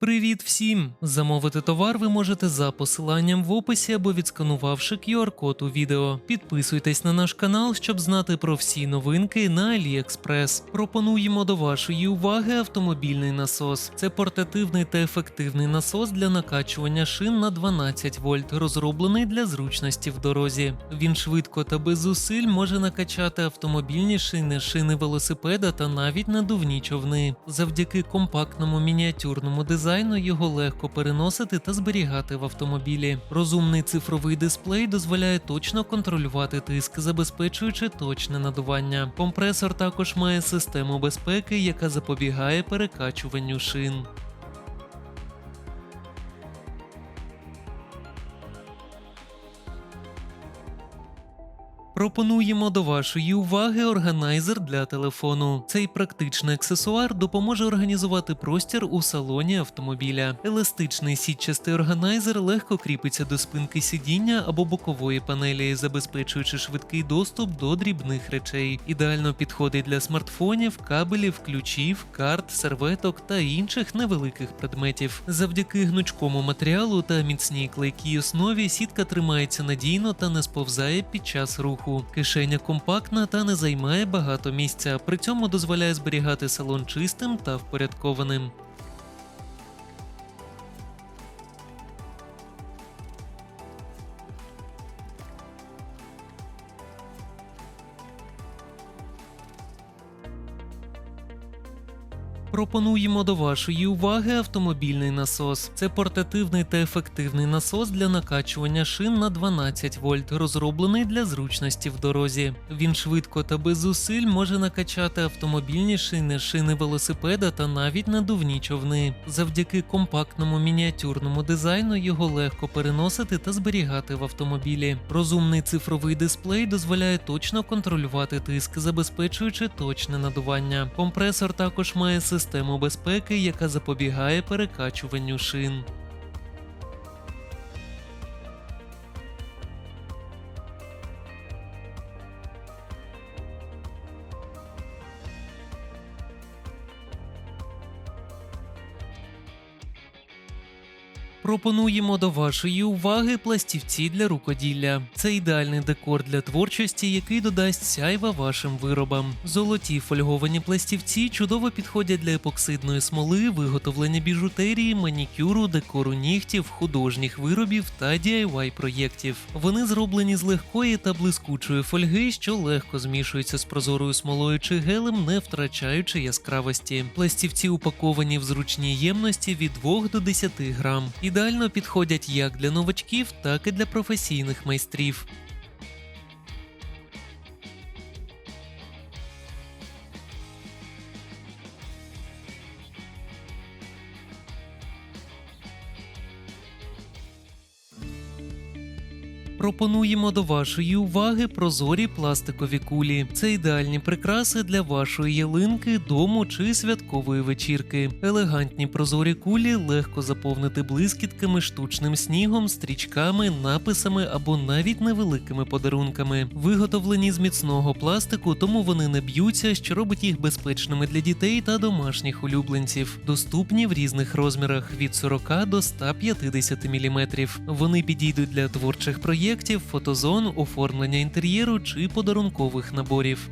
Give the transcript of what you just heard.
Привіт всім! Замовити товар ви можете за посиланням в описі або відсканувавши QR-код у відео. Підписуйтесь на наш канал, щоб знати про всі новинки на AliExpress. Пропонуємо до вашої уваги автомобільний насос. Це портативний та ефективний насос для накачування шин на 12 вольт, розроблений для зручності в дорозі. Він швидко та без зусиль може накачати автомобільні шини, шини велосипеда та навіть надувні човни. Завдяки компактному мініатюрному дизайну його легко переносити та зберігати в автомобілі. Розумний цифровий дисплей дозволяє точно контролювати тиск, забезпечуючи точне надування. Компресор також має систему безпеки, яка запобігає перекачуванню шин. Пропонуємо до вашої уваги органайзер для телефону. Цей практичний аксесуар допоможе організувати простір у салоні автомобіля. Еластичний сітчастий органайзер легко кріпиться до спинки сидіння або бокової панелі, забезпечуючи швидкий доступ до дрібних речей. Ідеально підходить для смартфонів, кабелів, ключів, карт, серветок та інших невеликих предметів. Завдяки гнучкому матеріалу та міцній клейкій основі сітка тримається надійно та не сповзає під час руху. Кишеня компактна та не займає багато місця, при цьому дозволяє зберігати салон чистим та впорядкованим. Пропонуємо до вашої уваги автомобільний насос. Це портативний та ефективний насос для накачування шин на 12 вольт, розроблений для зручності в дорозі. Він швидко та без зусиль може накачати автомобільні шини, шини велосипеда та навіть надувні човни. Завдяки компактному мініатюрному дизайну його легко переносити та зберігати в автомобілі. Розумний цифровий дисплей дозволяє точно контролювати тиск, забезпечуючи точне надування. Компресор також має систему безпеки, яка запобігає перекачуванню шин. Пропонуємо до вашої уваги пластівці для рукоділля. Це ідеальний декор для творчості, який додасть сяйва вашим виробам. Золоті фольговані пластівці чудово підходять для епоксидної смоли, виготовлення біжутерії, манікюру, декору нігтів, художніх виробів та DIY проєктів. Вони зроблені з легкої та блискучої фольги, що легко змішуються з прозорою смолою чи гелем, не втрачаючи яскравості. Пластівці упаковані в зручній ємності від 2 до 10 грам. Ідеально підходять як для новачків, так і для професійних майстрів. Пропонуємо до вашої уваги прозорі пластикові кулі. Це ідеальні прикраси для вашої ялинки, дому чи святкової вечірки. Елегантні прозорі кулі легко заповнити блискітками, штучним снігом, стрічками, написами або навіть невеликими подарунками. Виготовлені з міцного пластику, тому вони не б'ються, що робить їх безпечними для дітей та домашніх улюбленців. Доступні в різних розмірах від 40 до 150 мм. Вони підійдуть для творчих проєктів, фотозон, оформлення інтер'єру чи подарункових наборів.